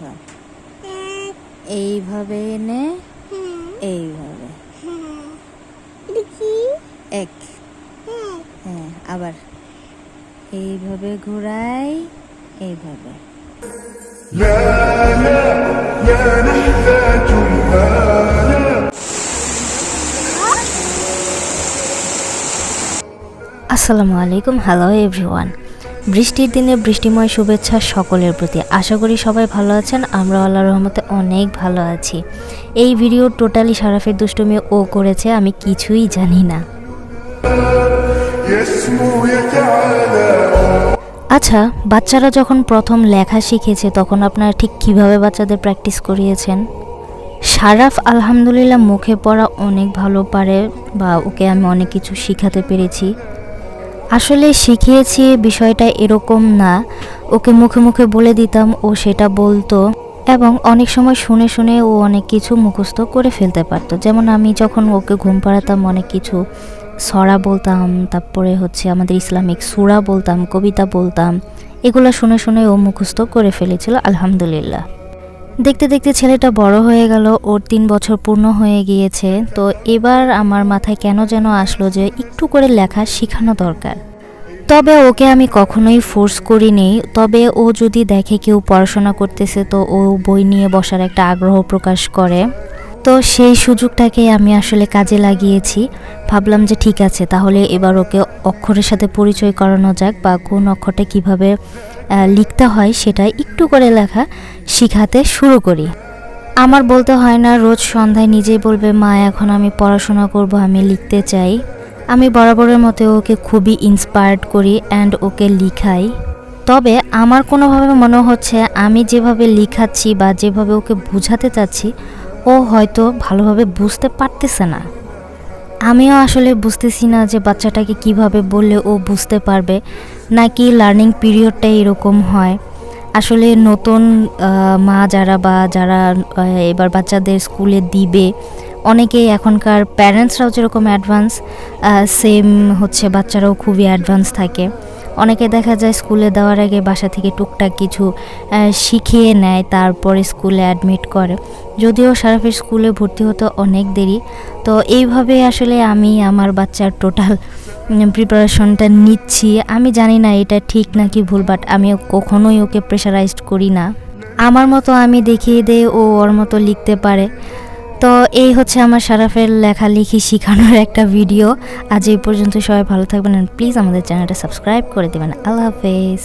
দেখো এইভাবে এনে এইভাবে। এক। হ্যাঁ আবার। এইভাবে ঘোরাই এইভাবে। আসসালামু আলাইকুম হ্যালো এভরিওয়ান বৃষ্টির দিনে বৃষ্টিময় শুভেচ্ছা সকলের প্রতি। আশা করি সবাই ভালো আছেন আমরা আল্লাহ রহমতে অনেক ভালো আছি। এই ভিডিও টোটালি সারাফের দুষ্টুমি ও করেছে, আমি কিছুই জানি না। আচ্ছা বাচ্চারা যখন প্রথম লেখা শিখেছে, তখন আপনারা ঠিক কীভাবে বাচ্চাদের প্র্যাকটিস করিয়েছেন? সারাফ আলহামদুলিল্লাহ মুখে পড়া অনেক ভালো পারে, বা ওকে আমি অনেক কিছু শিখাতে পেরেছি। আসলে শিখিয়েছি বিষয়টা এরকম না। ওকে মুখে মুখে বলে দিতাম, ও সেটা বলতো এবং অনেক সময় শুনে শুনে ও অনেক কিছু মুখস্থ করে ফেলতে পারতো। যেমন আমি যখন ওকে ঘুম পাড়াতাম, অনেক কিছু সরা বলতাম, তারপরে হচ্ছে আমাদের ইসলামিক সুরা বলতাম, কবিতা বলতাম, এগুলো শুনে শুনে ও মুখস্থ করে ফেলেছিল, আলহামদুলিল্লাহ। দেখতে দেখতে ছেলেটা বড় হয়ে গেল, ওর তিন বছর পূর্ণ হয়ে গিয়েছে। তো এবার আমার মাথায় কেন যেন আসলো যে একটু করে লেখা শেখানো দরকার। তবে ওকে আমি কখনোই ফোর্স করিনি। তবে ও যদি দেখে কেউ পড়াশোনা করতেছে, তো ও বই নিয়ে বসার একটা আগ্রহ প্রকাশ করে। তো সেই সুযোগটাকে আমি আসলে কাজে লাগিয়েছি। ভাবলাম যে ঠিক আছে, তাহলে এবার ওকে অক্ষরের সাথে পরিচয় করানো যাক বা কোন অক্ষরটা কীভাবে লিখতে হয় সেটা একটু করে লেখা শিখাতে শুরু করি। আমার বলতে হয় না, রোজ সন্ধ্যায় নিজেই বলবে, মা, এখন আমি পড়াশোনা করব, আমি লিখতে চাই। আমি বরাবরের মতো ওকে খুবই ইন্সপায়ার্ড করি অ্যান্ড ওকে লিখাই। তবে আমার কোনোভাবে মনে হচ্ছে, আমি যেভাবে লিখাচ্ছি বা যেভাবে ওকে বোঝাতে চাচ্ছি ও হয়তো ভালোভাবে বুঝতে পারতেছে না। আমিও আসলে বুঝতেছি না যে বাচ্চাটাকে কীভাবে বললে ও বুঝতে পারবে, নাকি লার্নিং পিরিয়ডটা এরকম হয়। আসলে নতুন মা যারা বা যারা এবার বাচ্চাদের স্কুলে দিবে, অনেকেই এখনকার প্যারেন্টসরাও যেরকম অ্যাডভান্স সেম হচ্ছে, বাচ্চারাও খুবই অ্যাডভান্স থাকে। অনেকে দেখা যায় স্কুলে দেওয়ার আগে বাসা থেকে টুকটাক কিছু শিখিয়ে নেয়, তারপরে স্কুলে অ্যাডমিট করে। যদিও সারাফের স্কুলে ভর্তি হতে অনেক দেরি, তো এইভাবে আসলে আমি আমার বাচ্চার টোটাল প্রিপারেশনটা নিচ্ছি। আমি জানি না এটা ঠিক নাকি ভুল বাট আমি কখনোই ওকে প্রেশারাইজড করি না। আমার মতো আমি দেখিয়ে দেই ও ওর মতো লিখতে পারে। তো এই হচ্ছে আমার সারাফের লেখালেখি শেখানোর একটা ভিডিও। আজ এই পর্যন্ত সবাই ভালো থাকবেন প্লিজ আমাদের চ্যানেলটা সাবস্ক্রাইব করে দেবেন। আল্লাহ হাফেজ।